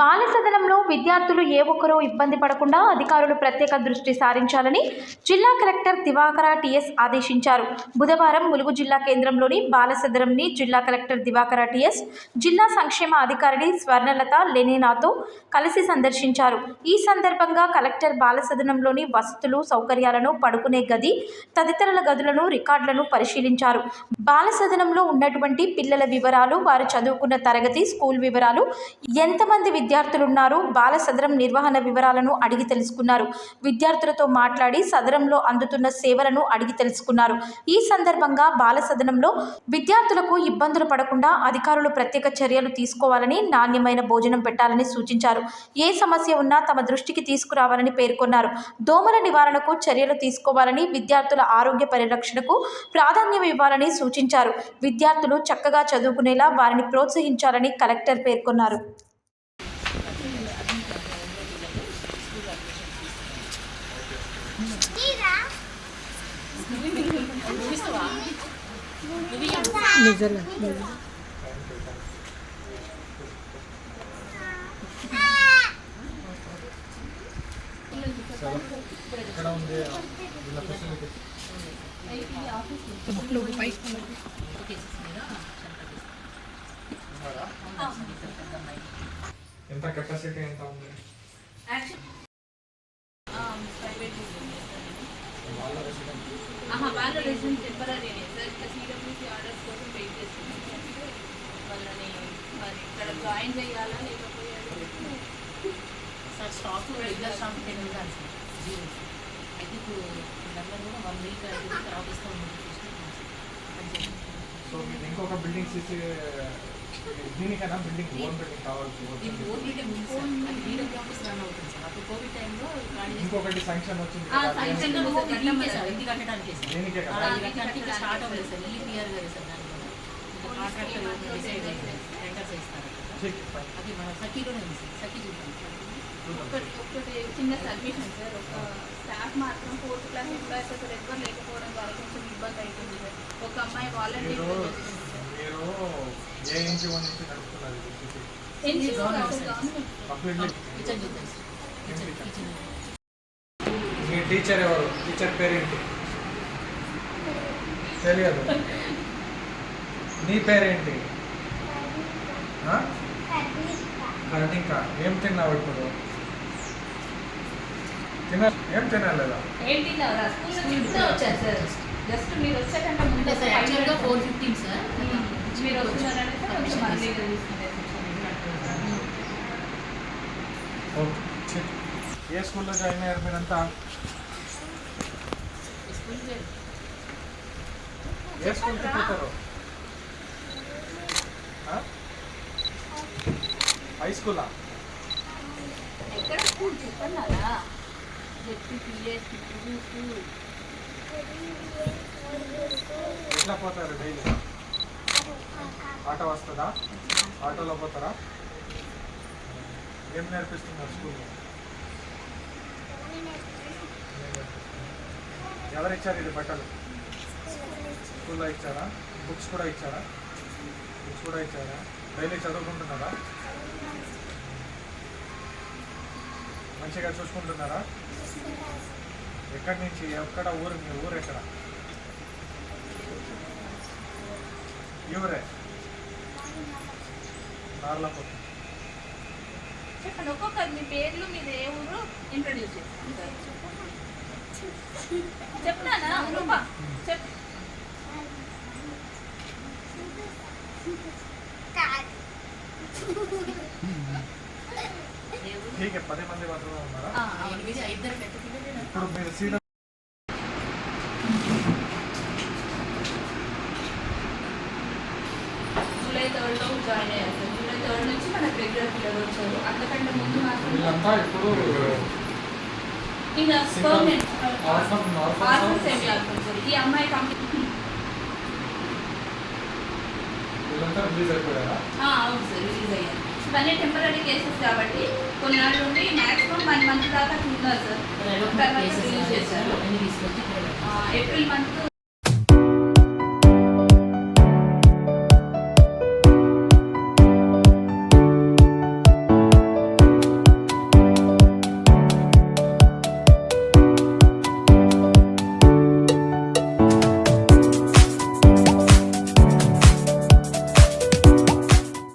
బాల సదనంలో విద్యార్థులు ఏ ఒక్కరూ ఇబ్బంది పడకుండా అధికారులు ప్రత్యేక దృష్టి సారించాలని జిల్లా కలెక్టర్ దివాకర టిఎస్ ఆదేశించారు. బుధవారం ములుగు జిల్లా కేంద్రంలోని బాల సదనంని జిల్లా కలెక్టర్ దివాకర టిఎస్ జిల్లా సంక్షేమ అధికారిని స్వర్ణలత లెనినాతో కలిసి సందర్శించారు. ఈ సందర్భంగా కలెక్టర్ బాల సదనంలోని వసతులు సౌకర్యాలను పడుకునే గది తదితరుల గదులను రికార్డులను పరిశీలించారు. బాల సదనంలో ఉన్నటువంటి పిల్లల వివరాలు వారు చదువుకున్న తరగతి స్కూల్ వివరాలు ఎంతమంది విద్య విద్యార్థులున్నారు. బాల సదరం నిర్వహణ వివరాలను అడిగి తెలుసుకున్నారు. విద్యార్థులతో మాట్లాడి సదరంలో అందుతున్న సేవలను అడిగి తెలుసుకున్నారు. ఈ సందర్భంగా బాల సదనంలో విద్యార్థులకు ఇబ్బందులు పడకుండా అధికారులు ప్రత్యేక చర్యలు తీసుకోవాలని నాణ్యమైన భోజనం పెట్టాలని సూచించారు. ఏ సమస్య ఉన్నా తమ దృష్టికి తీసుకురావాలని పేర్కొన్నారు. దోమల నివారణకు చర్యలు తీసుకోవాలని విద్యార్థుల ఆరోగ్య పరిరక్షణకు ప్రాధాన్యం ఇవ్వాలని సూచించారు. విద్యార్థులు చక్కగా చదువుకునేలా వారిని ప్రోత్సహించాలని కలెక్టర్ పేర్కొన్నారు. నిజంగా ఎంత కెపాసిటీ ఎంత ఉంది? టెంపరీనే సార్ ఇట్లా సిడబ్ల్యూసీ ఆర్డర్స్ కోసం వెయిట్ చేస్తున్నాం. వాళ్ళని మరి ఇక్కడ జాయిన్ చేయాలా లేకపోతే sir stock regular stock ten ఉండాలి సార్. జీరో. అయితే ఇప్పుడు దగ్గర కూడా వన్ వీక్ అయితే తర్వాత ఇస్తాం సో మీరు ఇంకొక బిల్డింగ్ తీసి దీనికైనా బిల్డింగ్ ఓన్ బిల్డింగ్ కావాల్సి ఇది వచ్చింది ఓన్ మీటింగ్ ఉంది సార్ అది డీడబ్ల్యూ ఆఫీస్ రన్ అవుతుంది సార్ అప్పుడు కోవిడ్ టైంలో ఖాళీ చేసి ఇంకొకటి శాంక్షన్ వచ్చింది ఆ, కదా, sanction దేనికి? లో ఇది దీనికే సార్ ఇంటి కట్టడానికే సార్ దేనికే ఆ, కదా ఇది కట్టడానికి ఇంకా స్టార్ట్ అవ్వలేదు సార్ ఈపీఆర్ గారు సార్ దాని మీద ఇంకా కాంట్రాక్టర్ డిసైడ్ అయ్యింది టెండర్స్ ఇస్తారు కదా ठीक, fine. అది మన సఖీలోనే ఉంది సార్ సఖీ చూద్దాం ఒకటి ఒకటి చిన్న సబ్మిషన్ సార్ ఒక స్టాఫ్ మాత్రం ఫోర్త్ క్లాస్ ఎంప్లాయీస్ అసలు ఎవ్వరు లేకపోవడం ద్వారా కొంచెం ఇబ్బంది అవుతుంది సార్ ఒక అమ్మాయి మీరు వాలంటీర్ మీరు ఏ ఎన్జిఓ నుంచి నడుపుతున్నారు మీ టీచర్ ఎవరు? టీచర్ పేరేంటి తెలియదు. నీ పేరేంటి? కర్ణిక ఏం తిన్నావు ఇప్పుడు? తిన ఏం తినలేదా? ఏంటి స్కూల్ నుంచి ఇప్పుడే వచ్చారు సార్. జస్ట్ మీరు వచ్చాకంటే ముందు అంటే సార్ యాక్చువల్గా ఫోర్ ఫిఫ్టీన్ సార్. మీరు వచ్చారంటే కొంచెం మళ్ళీ ఏ స్కూల్లో జాయిన్ అయ్యారు మీరంతా? స్కూల్ ఏ స్కూల్కి పోతారు హై స్కూలా? ఎక్కడ స్కూల్ చెప్పన్నారా జెడ్పీ ఎట్లా పోతారు డైలీ? ఆటో వస్తుందా? ఆటోలో పోతారా? ఏం నేర్పిస్తున్నారు స్కూల్లో? ఎవరు ఇచ్చారు ఇది బట్టలు? స్కూల్లో ఇచ్చారా? బుక్స్ కూడా ఇచ్చారా? బుక్స్ కూడా ఇచ్చారా? డైలీ చదువుకుంటున్నారా? మంచిగా చూసుకుంటున్నారా? ఎక్కడి నుంచి? ఎక్కడ ఊరు? మీ ఊరు ఎక్కడ? ఎవరే ఊరే నార్లపోతుంది చెప్పండి ఒక్కొక్కరు మీ పేర్లు మీది ఏ ఊరు ఇంట్రడ్యూస్ చేస్తాను చెప్తానా రూపా చెప్ ठीक है పది మంది మాత్రమే ఉన్నారా ఎనిమిది ఐదుగురు పెద్ద పిల్లలు ఇప్పుడు మీరు సీట్ జూలై థర్డ్లో జాయిన్ అయ్యారు సార్ జూలై థర్డ్ నుంచి మనకు రెగ్యులర్ పిల్లలు వచ్చారు. అంతకంటే ముందు మాత్రం ఇంకా permanent Orphan- orphans orphan or- semi orphan sir ఈ అమ్మాయి కంపెనీ అవును సార్ రిలీజ్ అయ్యారు. ఇవన్నీ టెంపరీ కేసెస్ కాబట్టి కొన్ని నాళ్ళు నుండి మాక్సిమం వన్ మంత్ దాకా ఉన్నారు సార్. తర్వాత రిలీజ్ చేశారు. April month